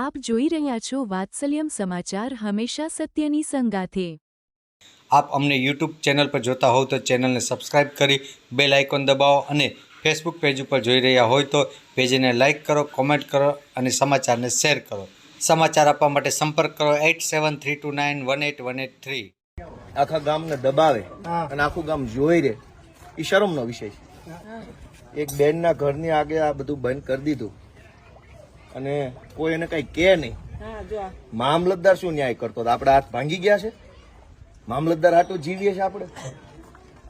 આપ જોઈ રહ્યા છો વાત્સલ્યમ સમાચાર હંમેશા સત્યની સંગાથે. આપ અમને યુટ્યુબ ચેનલ પર જોતા હોવ તો ચેનલને સબસ્ક્રાઇબ કરી બેલ આઇકોન દબાવો અને ફેસબુક પેજ ઉપર જોઈ રહ્યા હોય તો પેજને લાઇક કરો કોમેન્ટ કરો અને સમાચારને શેર કરો. સમાચાર આપવા માટે સંપર્ક કરો eight seven three two nine one eight one eight three. આખા ગામને દબાવે અને આખું ગામ જોઈ રહે. એ શરમનો વિષય છે. એક બેનના ઘરની આગે આ બધું બંધ કરી દીધું. અને કોઈ એને કઈ કે નહીં. મામલતદાર શું ન્યાય કરતો આપણે હાથ ભાંગી ગયા છે? મામલતદાર આટલું જીવીએ છે આપણે?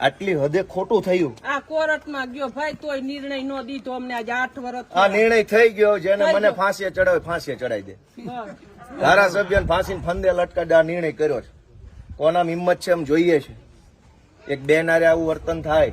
આટલી હદે ખોટું થયું. આ કોર્ટમાં ગયો ભાઈ તોય નિર્ણય નો દીધો. અમને આજે આઠ વર્ષ આ નિર્ણય થઈ ગયો જેને મને ફાંસીએ ચડાવે ફાંસીએ ચડાવી દે. ધારાસભ્યને ફાંસીને ફંદે લટકાડે આ નિર્ણય કર્યો છે. કોનામ હિંમત છે એમ જોઈએ છે. એક બેન હારે આવું વર્તન થાય.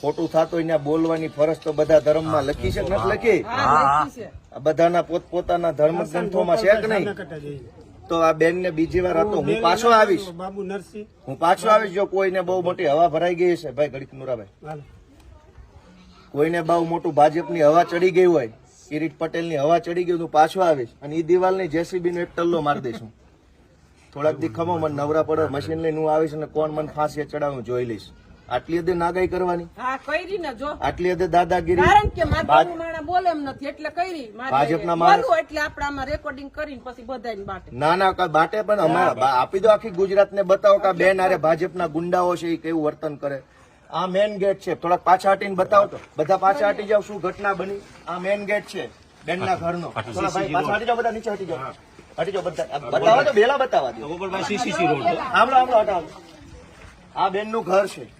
ખોટું થતું હોય બોલવાની ફરજ તો બધા ધર્મમાં લખી છે નથી લખી? હા લખી છે. આ બધાના પોતપોતાના ધર્મ ગ્રંથોમાં છે કે નહીં? તો આ બેન ને બીજી વાર હતો હું પાછો આવીશ. બાબુ નરસિંહ. હું પાછો આવીશ જો કોઈને બહુ મોટી હવા ભરાઈ ગઈ છે ભાઈ ગણિત નુરાભાઈ. કોઈને બહુ મોટું ભાજપની હવા ચડી ગઈ હોય કિરીટ પટેલની હવા ચડી ગઈ હું પાછો આવીશ. અને એ દિવાલની જેસીબી નો એક ટલ્લો મારી દઈશું થોડાક દી ખમો મને નવરા પડે મશીન લઈને હું આવીશ અને કોણ મને ફાંસી ચડાવું જોઈ લઈશ. આટલી હદે નાગાઈ કરવાની? હા કરી ને જો. આટલી હદે દાદાગીરી? કારણ કે મારા માણા બોલે એમ નથી એટલે કરી ભાજપના માણસ- એટલે આપણે આમાં રેકોર્ડિંગ કરીને પછી બધાને બાટે. ના ના બાટે પણ અમારા આપી દો આખી ગુજરાતને બતાવો કે બેન આરે ભાજપના ગુંડાઓ છે એ કેવું વર્તન કરે? આ મેન ગેટ છે. થોડાક પાછા હટીને બતાવો. તો. બધા પાછા હટી જાવ શું ઘટના બની? આ મેન ગેટ છે બેનના ઘરનો. થોડા ભાઈ પાછા હટી જાવ બધા નીચે હટી જાવ હટી જાઓ બધા. બતાવો તો બેલા બતાવવા દો. આમળો આમળો હટાવો. આ બેનનું ઘર છે.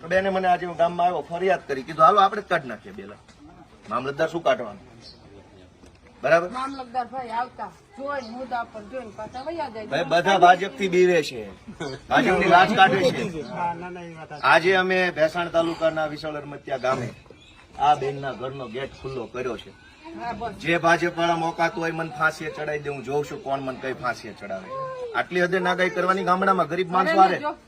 તો બેને મને આજે હું ગામમાં આવ્યો ફરિયાદ કરી. કીધું હાલો આપણે કાઢ નાખીએ બેલા. મામલતદાર શું કાઢવાનું? બરાબર? મામલતદાર ભાઈ આવતા. જોઈને મુદ્દા પર જોઈને પાછા વયા જાય. ભાઈ બધા ભાજપથી બીવે છે. ભાજપની લાજ કાઢે છે. આજે અમે ભેસાણ તાલુકાના વિશાળ અરમતિયા ગામે આ બેનના ઘરનો ગેટ ખુલ્લો કર્યો છે. જે ભાજપ વાળા મોકાતું હોય મને ફાંસીએ ચડાવી દે હું જોઉં છું કોણ મને કઈ ફાંસીએ ચડાવે. આટલી હદે નાગાઈ કરવાની ગામડામાં ગરીબ માણસો હારે. જો હાલે ને એટલે આ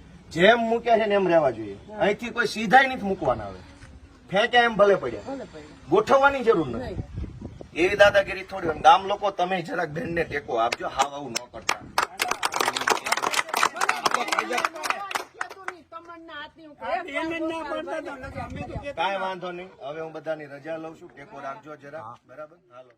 જેમ મૂક્યા છે ને એમ રહેવા જોઈએ. અહીંથી કોઈ સીધા નથી મૂકવાના આવે ફેંક્યા એમ ભલે પડ્યા ગોઠવવાની જરૂર નથી. એવી દાદાગીરી થોડી. ગામ લોકો તમે જરાક બેનને ટેકો આપજો હાવ આવું ન કરતા. કાંઈ વાંધો નહીં. હવે હું બધાની રજા લઉં છું. ટેકો રાખજો જરા બરાબર? હાલો.